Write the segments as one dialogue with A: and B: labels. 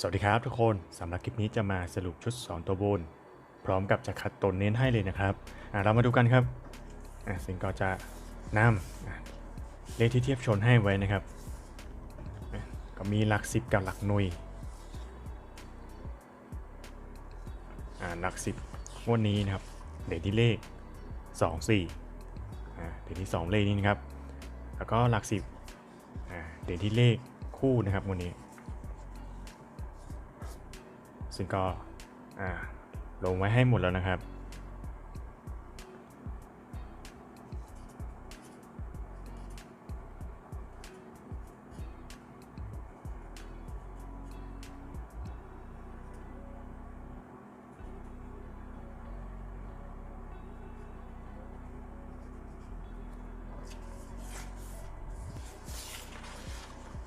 A: สวัสดีครับทุกคนสำหรับคลิปนี้จะมาสรุปชุด 2 ตัวบน พร้อมกับจะคัดตนเน้นให้เลยนะครับอะเรามาดูกันครับอะซึ่งก็จะนำเลขที่เทียบชนให้ไว้นะครับ ก็มีหลัก 10 กับหลักหน่วยอะหลัก 10งวดนี้นะครับเด่นที่เลข 2 4อะเด่นที่ 2 เลขนี้นะครับ แล้วก็หลัก 10อะเด่นที่เลขคู่นะครับงวดนี้ ซึ่งก็ลงไว้ให้หมดแล้วนะครับ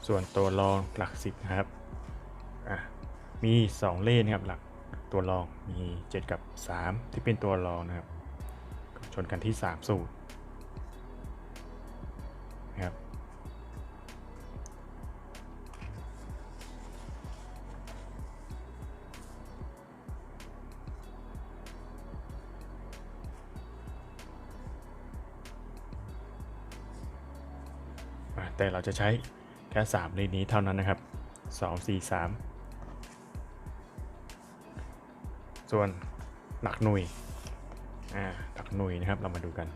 A: ส่วนตัวรองหลักสิบครับ มี 2 เลขนะครับหลักตัวรองมี 7 กับ 3 ที่เป็นตัวรองนะครับ ชนกันที่ 3 สูตรนะครับแต่เราจะใช้แค่3เลขนี้เท่านั้นนะครับ 2 4 3 ส่วนหลักหน่วยอ่าหลักหน่วยนะครับเรามาดูกัน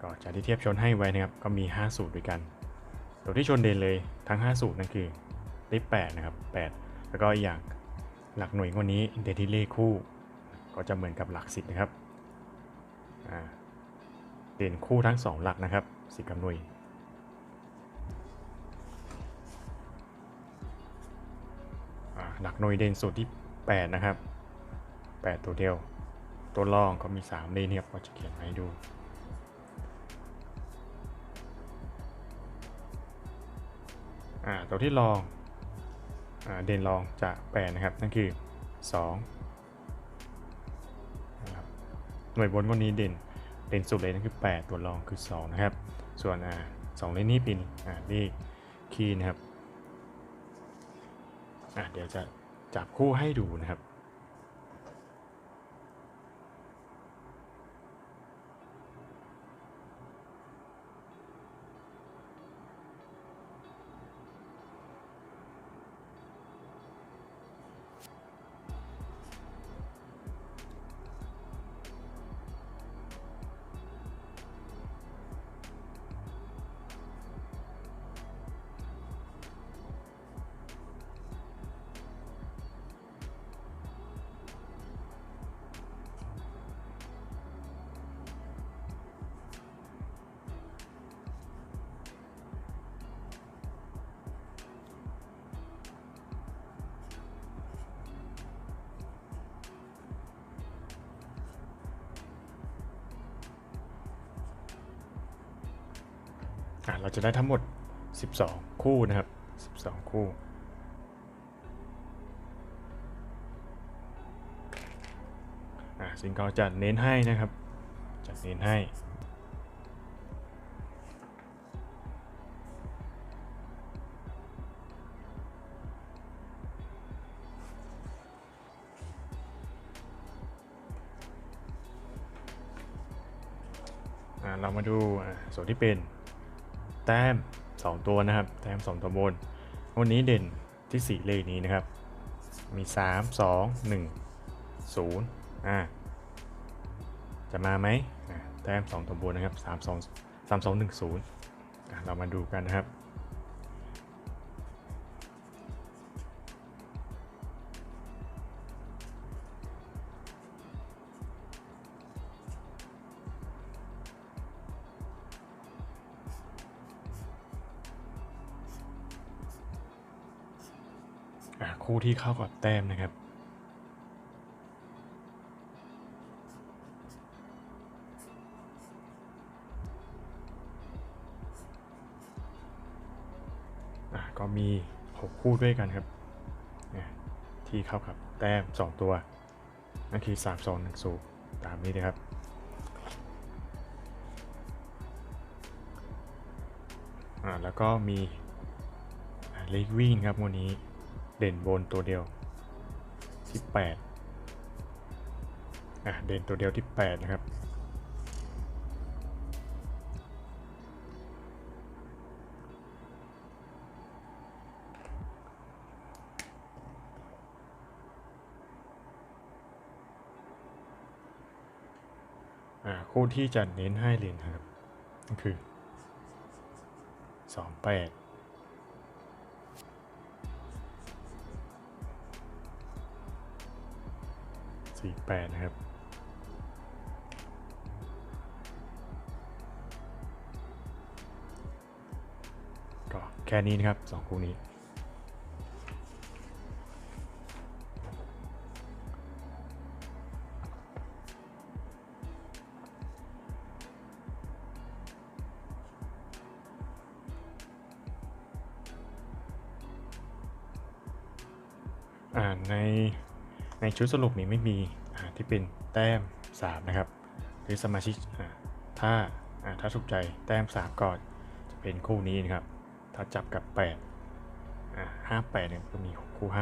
A: ก็จากที่เทียบชนให้ไว้นะครับก็มี 5 สูตรด้วยกัน ตัวที่ชนเด่นเลยทั้ง 5 สูตรนั่นคือเลข8นะครับ8 แล้วก็อีกอย่างหลักหน่วยงวันนี้เด่นที่เลขคู่ ก็จะเหมือนกับหลักสิบนะครับอ่าเด่นคู่ทั้ง 2 หลักนะครับสิบกับหน่วยอ่าหลักหน่วยเด่นสูตรที่ 8 นะครับ 8 ตัวเดียว ตัวรองก็มี3เลขเนี่ยก็จะเขียนมาให้ดูอ่าตัวที่รองอ่าเด่นรองจะ8นะครับนั่นคือ2นะครับหน่วยบนวันนี้เด่นเด่นสุดเลยนั่นคือ 8 ตัวรองคือ 2 นะครับ ส่วนอ่าสองเลขนี้เป็นอ่าเลขคีย์นะครับอะเดี๋ยวจะจับคู่ให้ดูนะครับ อะเราจะได้ทั้งหมด 12 คู่นะครับ 12 คู่ อะซิงก็จะเน้นให้นะครับ จะเน้นให้เรามาดูส่วนที่เป็น แต้ม 2 ตัวนะครับ แต้ม 2 ตัวบน วันนี้เด่นที่ 4 เลขนี้นะครับ มี 3 2 1 0อ่าจะมาไหมแต้ม 2 ตัวบนนะครับ 3 2 3 2 1 0อะเรามาดูกันนะครับ คู่ที่เข้ากับแต้มนะครับ ก็มี 6 คู่ด้วยกันครับ ที่เข้ากับแต้ม 2 ตัว นั่นคือ 3 2 1สูบตามนี้นะครับแล้วก็มีเลขวิ่งครับวันนี้ เด่นบนตัวเดียวที่แปดอะเด่นตัวเดียวที่แปดนะครับอ่าคู่ที่จะเน้นให้เลยนครับก็คือส องแปดสี่แปดนะครับ ก็แค่นี้นะครับสองคู่นี้อ่าใน ในชุดสรุปนี้ไม่มีที่เป็นแต้ม 3 นะครับ หรือสมาชิกถ้าถ้าถูกใจแต้ม 3 ก่อน จะเป็นคู่นี้นะครับ ถ้าจับกับ8อ่าห้าแปดเนี่ยก็มีคู่ 58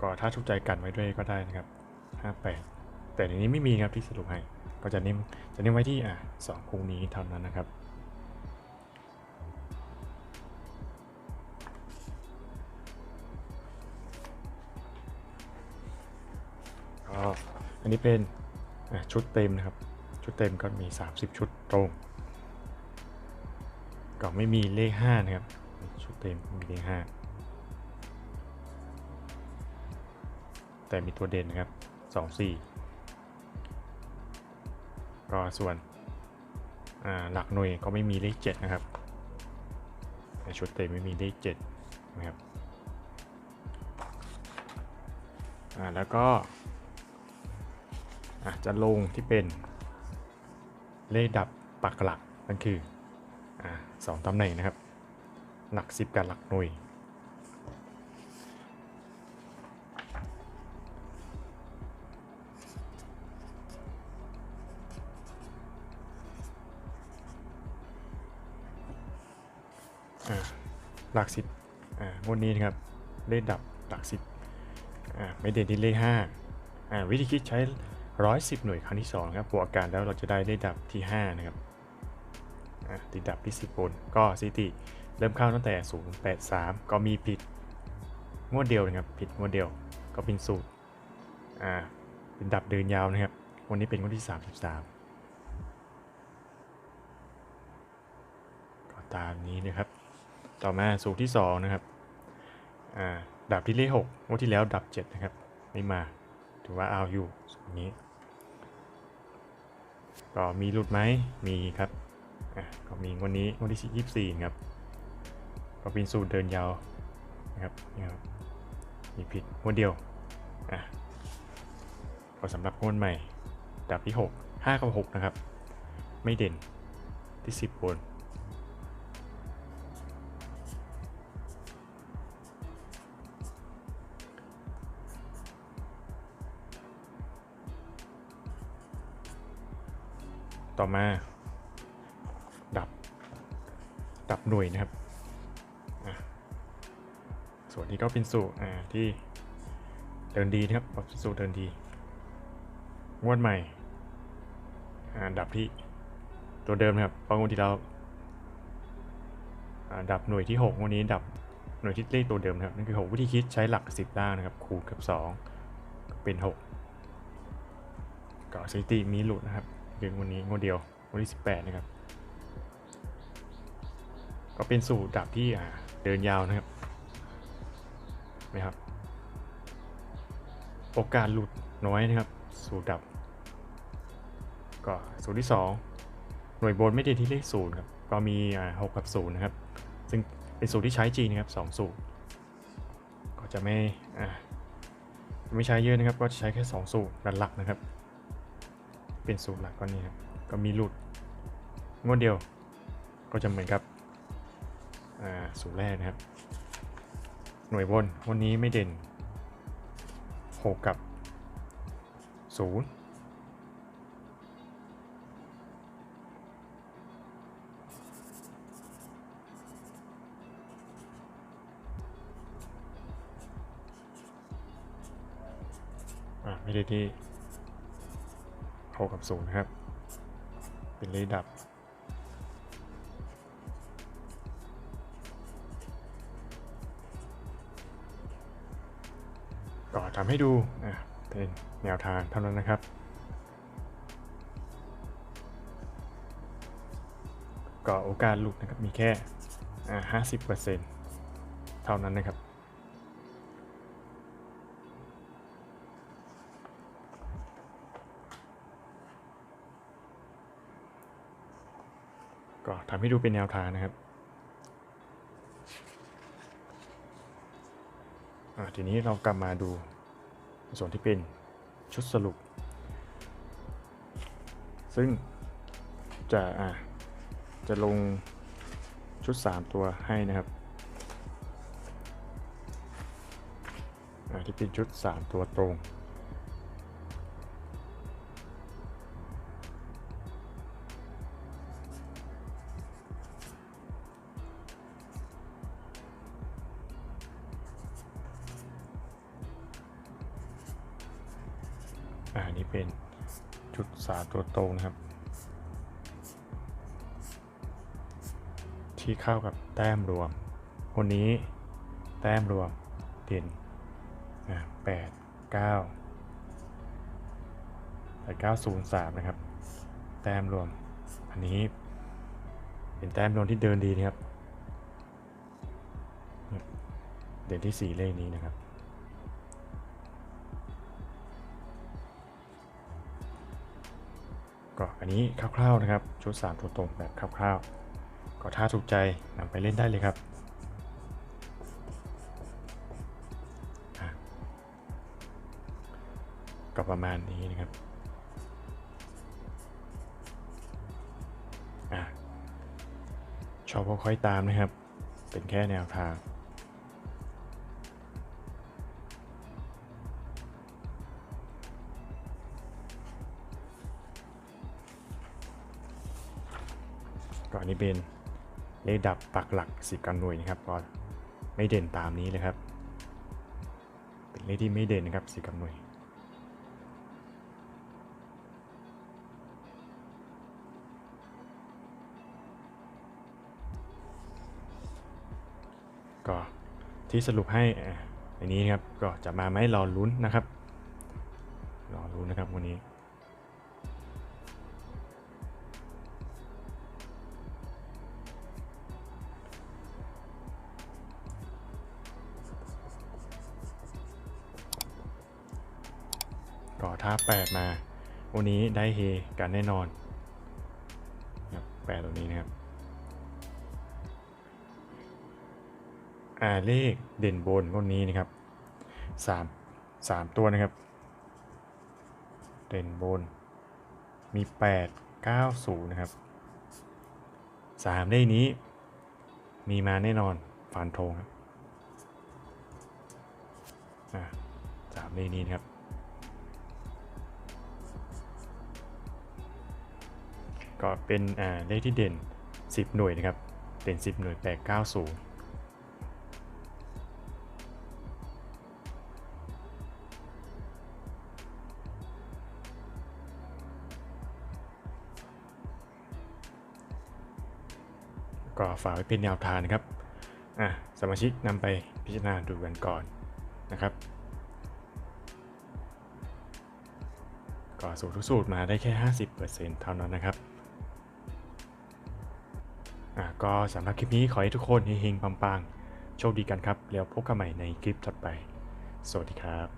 A: ก็ถ้าถูกใจกันไว้ด้วยก็ได้นะครับ 58 แต่ในนี้ไม่มีครับที่สรุปให้ ก็จะเน้นจะเน้นไว้ที่อ่าสองคู่นี้เท่านั้นนะครับ นนี้เป็นชุดเต็มนะครับ ชุดเต็มก็มี 30 ชุดตรง ก็ไม่มีเลข 5 นะครับ ชุดเต็มไม่มีเลข 5 แต่มีตัวเด่นนะครับ 2 4 ก็ส่วนหลักหน่วยก็ไม่มีเลข 7 นะครับในชุดเต็มไม่มีเลข 7 นะครับแล้วก็ จะลงที่เป็นเลขดับปักหลักนั่นคืออสองตำแหน่งนะครับ หลัก 10 กับหลักหน่วย หลักสิบงวดนี้นะครับ เลขดับหลักสิบไม่เด่นที่เลขห้าวิธีคิดใช้ ร้อยสิบหน่วยครั้งที่สองครับบวกอาการแล้วเราจะได้เลขดับที่ห้านะครับติดดับที่สิบบนก็สถิติเริ่มเข้าตั้งแต่ 083 ก็มีผิดงวดเดียวนะครับ ผิดงวดเดียวก็เป็นสูตรอ่าเป็นดับเดินยาวนะครับ วันนี้เป็นงวดที่ 33 ก็ตามนี้นะครับ ต่อมาสูตรที่ 2 นะครับอ่าดับที่เลข6งวดที่แล้วดับ 7 นะครับ ไม่มาถือว่าเอาอยู่สูตรนี้ ก็มีหลุดไหมมีครับก็มีวันนี้วันที่24นะครับ ก็เป็นสูตรเดินยาวนะครับนี่ครับมีผิดงวดเดียวอะก็สำหรับงวดใหม่ดับที่ 6 5 กับ 6 นะครับ ไม่เด่นที่ 10บน ต่อมา ดับ ดับหน่วยนะครับ ส่วนนี้ก็เป็นสูตรอ่ที่เดินดีนะครับเป็นสูตรเดินดี งวดใหม่ ดับที่ตัวเดิมนะครับเพราะงวดที่เราดับหน่วยที่6วันนี้ดับหน่วยที่เลขตัวเดิมนะครับนั่นคือ 6 วิธีคิดใช้หลัก 10ล่างนะครับ คูณกับ 2 เป็น 6ก็สถิติมีหลุดนะครับ เดือนวันนี้งวดเดียววันที่18 นะครับ ก็เป็นสูตรดับที่อ่าเดินยาวนะครับนะครับ โอกาสหลุดน้อยนะครับ สูตรดับ ก็สูตรที่ 2 หน่วยบนไม่ได้ที่เลขศูนย์ครับก็มีอ่า6กับ0นย์นะครับ ซึ่งเป็นสูตรที่ใช้จริงนะครับ2สูตร ก็จะไม่อ่าไม่ใช้เยอะนะครับ ก็จะใช้แค่ 2 สูตรหลักๆนะครับ เป็นสูตรหลักก็นี่ครับก็มีรูดดงวดเดียวก็จะเหมือนกับสูตรแรกนะครับ หน่วยบนวันนี้ไม่เด่น 6 กับ 0 ไม่ได้ที่ หกกับศูนย์นะครับ เป็นเลขดับ ก็ทำให้ดูอะเป็นแนวทางเท่านั้นนะครับ ก็โอกาสหลุดนะครับมีแค่ห้าสิบเปอร์เซ็นต์เท่านั้นนะครับ ก็ ทำให้ดูเป็นแนวทางนะครับทีนี้เรากลับมาดูส่วนที่เป็นชุดสรุป ซึ่งจะอะจะลงชุด 3 ตัวให้นะครับที่เป็นชุด 3 ตัวตรง อ่าอันนี้เป็นชุดสามตัวตรงนะครับ ที่เข้ากับแต้มรวมคนนี้แต้มรวมเด่นอ่าแปดเก้าแปดเก้าศูนย์สามนะครับ แต้มรวม อันนี้เป็นแต้มรวมที่เดินดีนะครับ เด่นที่สี่เลขนี้นะครับ ก็อันนี้คร่าวๆนะครับชุด3ตัวตรงแบบคร่าวๆ ก็ถ้าถูกใจนำไปเล่นได้เลยครับก็ประมาณนี้นะครับอชอบก็ค่อยตามนะครับ เป็นแค่แนวทาง นี้เป็นเลขดับปักหลักสิบกันหน่วยนะครับก็ไม่เด่นตามนี้เลยครับ เป็นเลขที่ไม่เด่นนะครับสิบกันหน่วยก็ที่สรุปให้อะในนี้นะครับก็จะมาไหมรอลุ้นนะครับรอลุ้นนะครับวันนี้ ก็ถ้าแปดมา วันนี้ได้เฮกันแน่นอนครับแปดตัวนี้นะครับ อ่าเลขเด่นบนวันนี้นะครับสามสามตัวนะครับ เด่นบน มีแปดเก้าศูนย์นะครับสามเลขนี้ มีมาแน่นอนฟันธงครับอ่าสามเลขนี้นะครับ ก็เป็นเลขที่เด่น 10 หน่วยนะครับเด่น 10 หน่วย 890ก็ฝากไว้เป็นแนวทางนะครับ อะ สมาชิกนำไปพิจารณาดูกันก่อนนะครับ ก็สูตรทุกสูตรมาได้แค่ 50%เท่านั้นนะครับ ก็สำหรับคลิปนี้ขอให้ทุกคนเฮงๆปังๆ โชคดีกันครับ แล้วพบกันใหม่ในคลิปถัดไป สวัสดีครับ